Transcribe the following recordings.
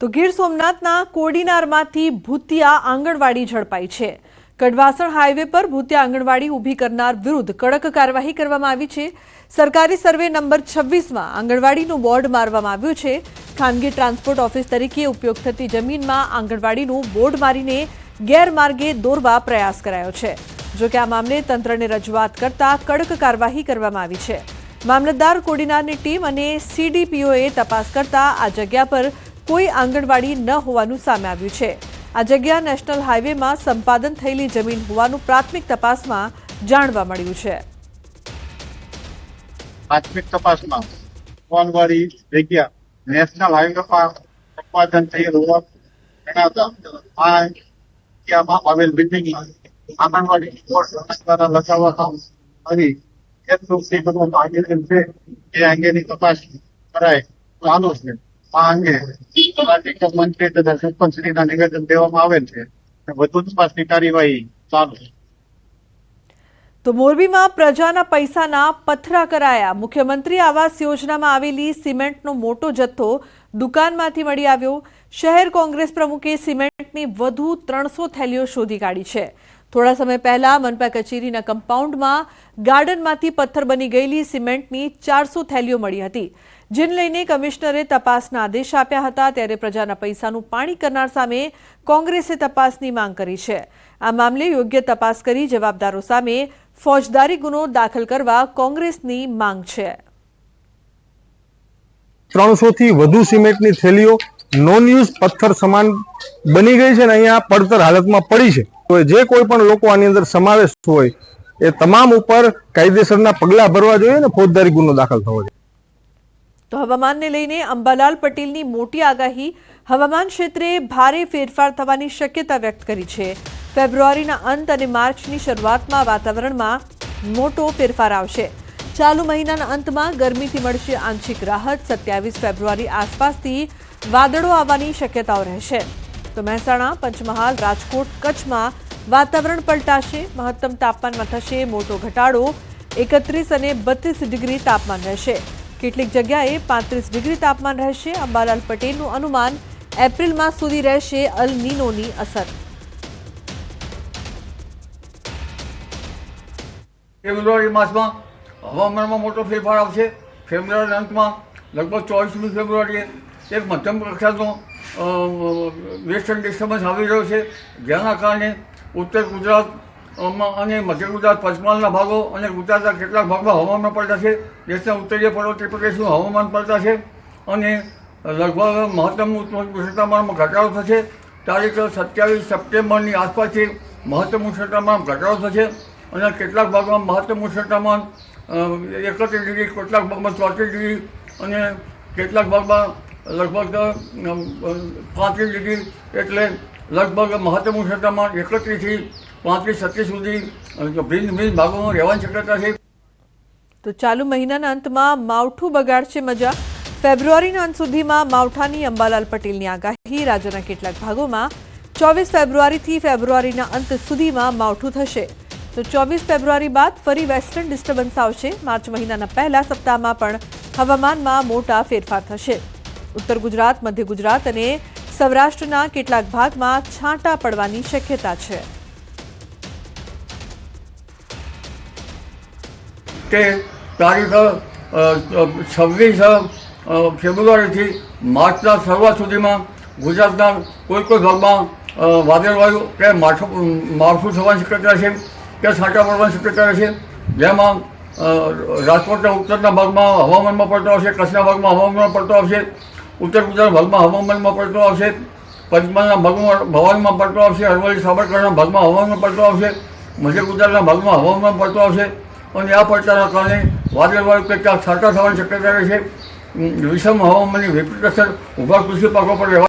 તો ગીર સોમનાથના કોડીનારમાંથી ભૂતિયા આંગણવાડી ઝડપાઈ છે. કડવાસણ હાઈવે પર ભૂતિયા આંગણવાડી ઊભી કરનાર વિરુદ્ધ કડક કાર્યવાહી કરવામાં આવી છે. સરકારી સર્વે નંબર છવ્વીસમાં આંગણવાડીનું બોર્ડ મારવામાં આવ્યું છે. ખાનગી ટ્રાન્સપોર્ટ ઓફિસ તરીકે ઉપયોગ થતી જમીનમાં આંગણવાડીનું બોર્ડ મારીને ગેરમાર્ગે દોરવા પ્રયાસ કરાયો છે. જો કે આ મામલે તંત્રને રજૂઆત કરતા કડક કાર્યવાહી કરવામાં આવી છે. મામલતદાર કોડીનારની ટીમ અને સીડીપીઓએ તપાસ કરતા આ જગ્યા પર કોઈ આંગણવાડી ન હોવાનું સામે આવ્યું છે. આ જગ્યા નેશનલ હાઈવેમાં સંપાદન થયેલી જમીન હોવાનું પ્રાથમિક તપાસમાં જાણવા મળ્યું છે. પ્રાથમિક તપાસમાં કોનવાડી જગ્યા નેશનલ હાઈવે પર ઉત્પાદન થયેલ હોવા જણાવતા આવેલ બિલ્ડિંગ આંગણવાડી દ્વારા લગાવવામાં આવી. એ અંગેની તપાસ કરાય ચાલુ છે. તો મોરબીમાં પ્રજાના પૈસાના પથરા કરાયા. મુખ્યમંત્રી આવાસ યોજનામાં આવેલી સિમેન્ટનો મોટો જથ્થો દુકાનમાંથી મળી આવ્યો. શહેર કોંગ્રેસ પ્રમુખે સિમેન્ટની વધુ ત્રણસો થેલીઓ શોધી કાઢી છે. થોડા સમય પહેલા મનપા કચેરીના કમ્પાઉન્ડમાં ગાર્ડનમાંથી પથ્થર બની ગયેલી સિમેન્ટની ચારસો થેલીઓ મળી હતી. જેને લઈને કમિશનરે તપાસના આદેશ આપ્યા હતા ત્યારે પ્રજાના પૈસાનું પાણી કરનાર સામે કોંગ્રેસે તપાસની માંગ કરી છે. આ મામલે યોગ્ય તપાસ કરી જવાબદારો સામે ફોજદારી ગુનો દાખલ કરવા કોંગ્રેસની માંગ છે. ત્રણસો થી વધુ સિમેન્ટની થેલીઓ નોન યુઝ પથ્થર સમાન બની ગઈ છે ને અહીંયા પડતર હાલતમાં પડી છે. તો જે કોઈ પણ લોકો આની અંદર સમાવેશ હોય એ તમામ ઉપર કાયદેસરના પગલાં ભરવા જોઈએ ને ફોજદારી ગુનો દાખલ થવો જોઈએ. તો હવામાનને લઈને અંબાલાલ પટેલની મોટી આગાહી હવામાન ક્ષેત્રે ભારે ફેરફાર થવાની શક્યતા વ્યક્ત કરી છે. ફેબ્રુઆરીના અંત અને માર્ચની શરૂઆતમાં વાતાવરણમાં મોટો ફેરફાર આવશે. ચાલુ મહિનાના અંતમાં ગરમીથી મળશે આંશિક રાહત. સત્યાવીસ ફેબ્રુઆરી આસપાસથી વાદળો આવવાની શક્યતાઓ રહેશે. તો મહેસાણા, પંચમહાલ, રાજકોટ કચ્છમાં વાતાવરણ પલટાશે. મહત્તમ તાપમાનમાં થશે મોટો ઘટાડો. એકત્રીસ અને બત્રીસ ડિગ્રી તાપમાન રહેશે. કેટલીક જગ્યાએ પાંત્રીસ ડિગ્રી તાપમાન રહેશે. અંબાલાલ પટેલનું અનુમાન એપ્રિલ માસ સુધી રહેશે અલ નીનોની અસર ફેબ્રુઆરી માસમાં હવામાનમાં મોટો ફેરફાર આવશે. ફેબ્રુઆરી અંતમાં લગભગ ચોવીસમી ફેબ્રુઆરીએ એક મધ્યમ કક્ષાનો વેસ્ટર્ન ડિસ્ટર્બન્સ આવી રહ્યો છે. જેના કારણે ઉત્તર ગુજરાતમાં અને મધ્ય ગુજરાત પંચમહાલના ભાગો અને ગુજરાતના કેટલાક ભાગમાં હવામાન પડતા છે. દેશના ઉત્તરીય પર્વતીય પ્રદેશનું હવામાન પડતા છે અને લગભગ મહત્તમ ઉષ્ણતામાનમાં ઘટાડો થશે. તારીખ સત્યાવીસ સપ્ટેમ્બરની આસપાસથી મહત્તમ ઉષ્ણતામાન ઘટાડો થશે અને કેટલાક ભાગમાં મહત્તમ ઉષ્ણતામાન એકત્રીસ ડિગ્રી, કેટલાક ભાગમાં ચોત્રીસ ડિગ્રી અને કેટલાક ભાગમાં લગભગ પાંત્રીસ ડિગ્રી એટલે લગભગ મહત્તમ ઉષ્ણતામાન એકત્રીસથી પાંત્રીસ, છત્રીસ સુધી ભિન્ન ભિન્ન ભાગોમાં રહેવાની શક્યતા છે. તો ચાલુ મહિનાના અંતમાં માવઠું બગાડશે મજા. ફેબ્રુઆરીના અંત સુધીમાં માવઠાની અંબાલાલ પટેલની આગાહી. રાજ્યના કેટલાક ભાગોમાં ચોવીસ ફેબ્રુઆરીથી ફેબ્રુઆરીના અંત સુધીમાં માવઠું થશે. તો ચોવીસ ફેબ્રુઆરી બાદ ફરી વેસ્ટર્ન ડિસ્ટર્બન્સ આવશે. માર્ચ મહિનાના પહેલા સપ્તાહમાં પણ હવામાનમાં મોટા ફેરફાર થશે. ઉત્તર ગુજરાત, મધ્ય ગુજરાત અને સૌરાષ્ટ્રના કેટલાક ભાગમાં છાંટા પડવાની શક્યતા છે. કે તારીખ છવ્વીસ ફેબ્રુઆરીથી માર્ચના શરૂઆત સુધીમાં ગુજરાતના કોઈ કોઈ ભાગમાં વાદળવાયું કે માઠું માવઠું થવાની શક્યતા છે, કે છાંટા પડવાની શક્યતા રહેશે જેમાં રાજકોટના ઉત્તરના ભાગમાં હવામાનમાં પડતો આવશે, કચ્છના ભાગમાં હવામાનમાં પડતો આવશે ઉત્તર ગુજરાત ભાગમાં હવામાનમાં પડતો આવશે, પંચમહાલના ભાગમાં ભવાનમાં પડતો આવશે, અરવલ્લી, સાબરકાંઠાના ભાગમાં હવામાનમાં પડતો આવશે, મધ્ય ગુજરાતના ભાગમાં હવામાનમાં પડતો આવશે અને આ પડતાના કારણે વાદળવાયુ કે ક્યાંક છાંટા થવાની શક્યતા રહેશે વિષમ હવામાનની વિપરીત અસર ઊભા કૃષિ પાકો પર રહેવા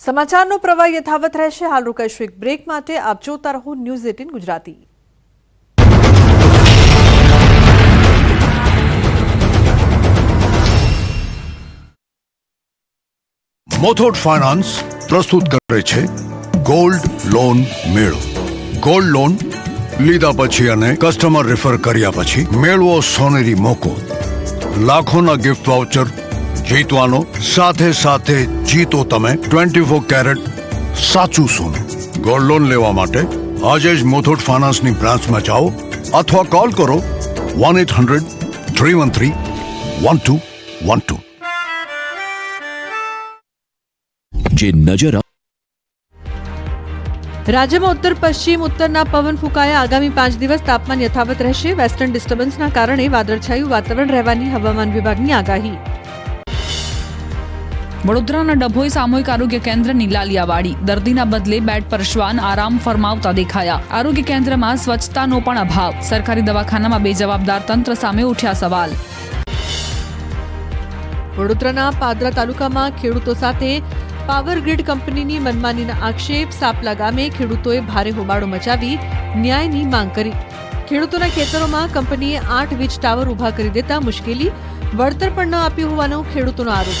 સમાચારનો પ્રવાહ યથાવત રહેશે. હાલ રોકાઈશું એક બ્રેક માટે. આપ જોતા રહો news eighteen Gujarati. Muthoot finance પ્રસ્તુત કરે છે ગોલ્ડ લોન મેળો. ગોલ્ડ લોન લીધા પછી અને કસ્ટમર રેફર કર્યા પછી મેળવો સોનેરી મોકો. લાખોના ગિફ્ટ વાઉચર જીતવાનો, સાથે સાથે જીતો તમે ટ્વેન્ટી ફોર કેરેટ સાચું સોનું. ગોલ્ડ લોન લેવા માટે આજે જ મોથોટ ફાઇનાન્સની બ્રાન્ચમાં જાઓ અથવા કોલ કરો one eight hundred three one three one two one two જે નજર રાજ્યમાં ઉત્તર પશ્ચિમ ઉત્તરના પવન ફૂંકાયા. આગામી પાંચ દિવસ તાપમાન યથાવત રહેશે. વેસ્ટર્ન ડિસ્ટર્બન્સના કારણે વાદળછાયું વાતાવરણ રહેવાની હવામાન વિભાગની આગાહી. વડોદરાના ડભોઈ સામૂહિક આરોગ્ય કેન્દ્રની લાલિયાવાડી. દર્દીના બદલે બેડ પર શ્વાન આરામ ફરમાવતા દેખાયા. આરોગ્ય કેન્દ્રમાં સ્વચ્છતાનો પણ અભાવ. સરકારી દવાખાનામાં બેજવાબદાર તંત્ર સામે ઉઠ્યા સવાલ. વડોદરાના પાદરા તાલુકામાં ખેડૂતો સાથે પાવર ગ્રીડ કંપનીની મનમાનીના આક્ષેપ સાપલા ગામે ખેડૂતોએ ભારે હોબાળો મચાવી ન્યાયની માંગ કરી. ખેડૂતોના ખેતરોમાં કંપનીએ આઠ વીજ ટાવર ઊભા કરી દેતા મુશ્કેલી વળતર પણ ન આપ્યું હોવાનો ખેડૂતોનો આરોપ.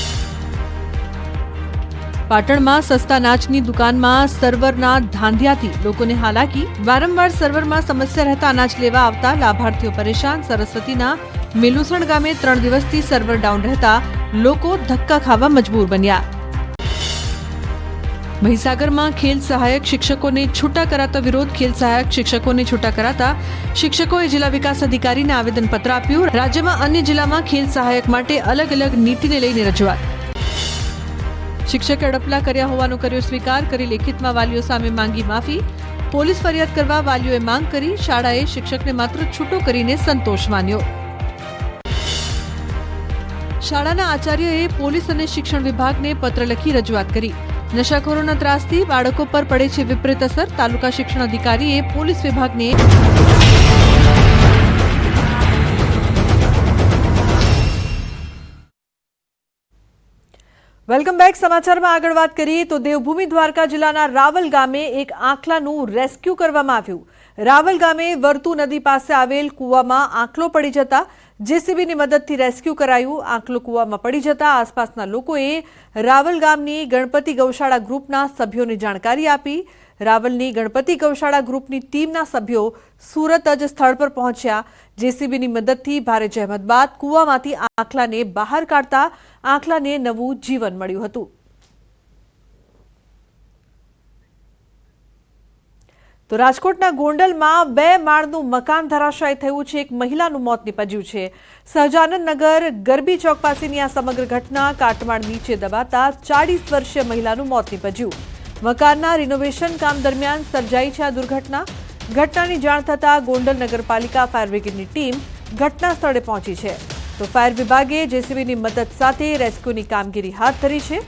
પાટણમાં સસ્તા અનાજની દુકાનમાં સર્વરના ધાંધિયાથી લોકોને હાલાકી. વારંવાર સર્વરમાં સમસ્યા રહેતા અનાજ લેવા આવતા લાભાર્થીઓ પરેશાન. સરસ્વતીના મેલુસણ ગામે ત્રણ દિવસથી સર્વર ડાઉન રહેતા લોકો ધક્કા ખાવા મજબૂર બન્યા. મહીસાગરમાં ખેલ સહાયક શિક્ષકોને છૂટા કરાતા વિરોધ. ખેલ સહાયક શિક્ષકોને છૂટા કરાતા શિક્ષકોએ જિલ્લા વિકાસ અધિકારીને આવેદનપત્ર આપ્યું. રાજ્યમાં અન્ય જિલ્લામાં ખેલ સહાયક માટે અલગ અલગ નીતિને લઈને રજૂઆત. શિક્ષકે અડપલા કર્યા હોવાનો કર્યો સ્વીકાર. કરી લેખિતમાં વાલીઓ સામે માંગી માફી. પોલીસ ફરિયાદ કરવા વાલીઓએ માંગ કરી. શાળાએ શિક્ષકને માત્ર છૂટો કરીને સંતોષ માન્યો. શાળાના આચાર્યએ પોલીસ અને શિક્ષણ વિભાગને પત્ર લખી રજૂઆત કરી. નશાખોરોના ત્રાસથી બાળકો પર પડે છે વિપરીત અસર. તાલુકા શિક્ષણ અધિકારીએ પોલીસ વિભાગને વેલકમ બેક. સમાચારમાં આગળ વાત કરીએ તો દેવભૂમિ દ્વારકા જિલ્લાના રાવલ ગામે એક આંખલાનું રેસ્ક્યુ કરવામાં આવ્યું. રાવલ ગામે વર્તુ નદી પાસે આવેલ કૂવામાં આંકલો પડી જતા જેસીબીની મદદથી રેસ્ક્યુ કરાયું. આંખલો કૂવામાં પડી જતા આસપાસના લોકોએ રાવલ ગામની ગણપતિ ગૌશાળા ગ્રુપના સભ્યોને જાણકારી આપી. રાવલની ગણપતિ ગૌશાળા ગ્રુપની ટીમના સભ્યો સુરત જ સ્થળ પર પહોંચ્યા. જેસીબીની મદદથી ભારે જહેમત બાદ કૂવામાંથી આંખલાને બહાર કાઢતા આંખલાને નવું જીવન મળ્યું હતું. તો રાજકોટના ગોંડલમાં બે માળનું મકાન ધરાશાય થયું છે. એક મહિલાનું મોત નીપજ્યું છે. સહજાનંદ નગર ગરબી ચોક પાસેની આ સમગ્ર ઘટના કાટમાળ નીચે દબાતા ચાળીસ વર્ષીય મહિલાનું મોત નીપજ્યું. મકાનના રિનોવેશન કામ દરમિયાન સર્જાઈ છે આ દુર્ઘટના. ઘટનાની જાણ થતાં ગોંડલ નગરપાલિકા ફાયર બ્રિગેડની ટીમ ઘટના સ્થળે પહોંચી છે. તો ફાયર વિભાગે જેસીબીની મદદ સાથે રેસ્ક્યુની કામગીરી હાથ ધરી છે.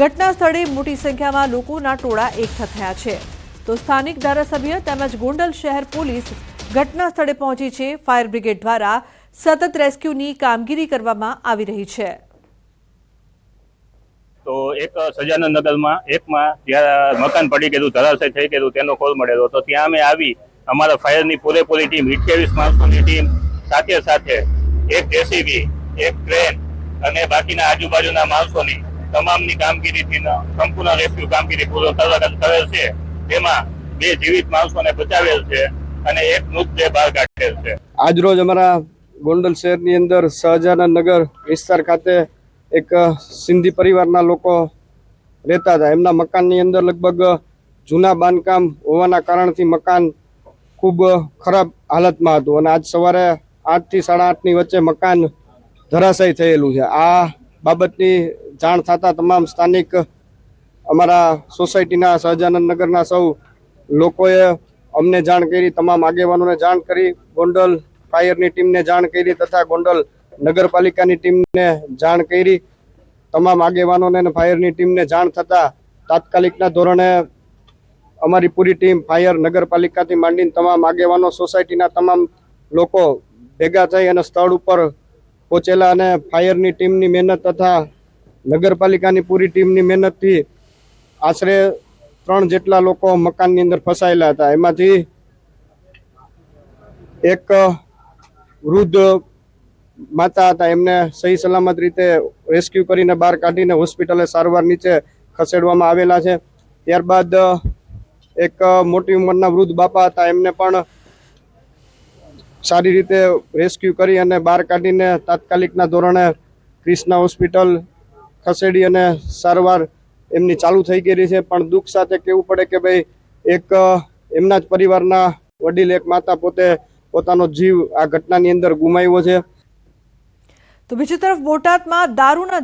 ઘટના સ્થળે મોટી સંખ્યામાં લોકોના ટોળા એકઠા થયા છે. તો સ્થાનિક ધારાસભ્ય તેમજ ગોંડલ શહેર પોલીસ ઘટના સ્થળે પહોંચી છે. ફાયર બ્રિગેડ દ્વારા સતત રેસ્ક્યુની કામગીરી કરવામાં આવી રહી છે. તો એક સજાનંદ નગરમાં એકમાં જ્યાં મકાન પડી ગયેલું ધરાશય થઈ ગયેલું તેનો કોલ મળેલો તો ત્યાં અમે આવી, અમારા ફાયરની પૂરેપૂરી ટીમ અઠ્યાવીસ માણસોની ટીમ સાથે સાથે એક જેસીબી, એક ક્રેન અને બાકીના આજુબાજુના માણસોની તમામની કામગીરીથી સંપૂર્ણ રેસ્ક્યુ કામગીરી પૂરો કરવા કરેલ છે. તેમાં બે જીવિત માણસોને બચાવેલ છે અને એક મૃતદેહ બહાર કાઢેલ છે. આજરોજ અમારા ગોંડલ શહેરની અંદર સહજાનંદ નગર વિસ્તાર ખાતે એક સિંધી પરિવારના લોકો રહેતા હતા. એમના મકાનની અંદર લગભગ જૂના બાંધકામ હોવાના કારણથી મકાન ખૂબ ખરાબ હાલતમાં હતું અને આજ સવારે આઠથી સાડા આઠની વચ્ચે મકાન ધરાશાયી થયેલું છે. આ બાબતની જાણ થતાં તમામ સ્થાનિક અમારા સોસાયટીના સહજાનંદ નગરના સૌ લોકોએ અમને જાણ કરી, તમામ આગેવાનોને જાણ કરી, ગોંડલ ફાયરની ટીમને જાણ કરી તથા ગોંડલ નગરપાલિકાની ટીમને જાણ કરી. તમામ આગેવાનોને અને ફાયરની ટીમને જાણ થતાં તાત્કાલિકના ધોરણે અમારી પૂરી ટીમ ફાયર નગરપાલિકાથી માંડીને તમામ આગેવાનો, સોસાયટીના તમામ લોકો ભેગા થઈ અને સ્થળ ઉપર પહોંચેલા અને ફાયરની ટીમની મહેનત તથા નગરપાલિકાની પૂરી ટીમની મહેનતથી આશરે ત્રણ જેટલા લોકો મકાનની અંદર ફસાયેલા હતા. એમાંથી એક વૃદ્ધ માતા હતા. એમને સહી સલામત રીતે રેસ્ક્યુ કરીને બહાર કાઢીને હોસ્પિટલે સારવાર નીચે ખસેડવામાં આવેલા છે. ત્યારબાદ એક મોટી ઉંમરના વૃદ્ધ બાપા હતા. એમને પણ સારી રીતે રેસ્ક્યુ કરી અને બહાર કાઢીને તાત્કાલિકના ધોરણે ક્રિષ્ના હોસ્પિટલ ખસેડી અને સારવાર એમની ચાલુ થઈ ગયેલી છે, પણ દુઃખ સાથે કહેવું પડે કે ભાઈ, એક એમના જ પરિવારના વડીલ, એક માતા પોતે પોતાનો જીવ આ ઘટનાની અંદર ગુમાવ્યો છે. તો બીજી તરફ બોટાદમાં દારૂના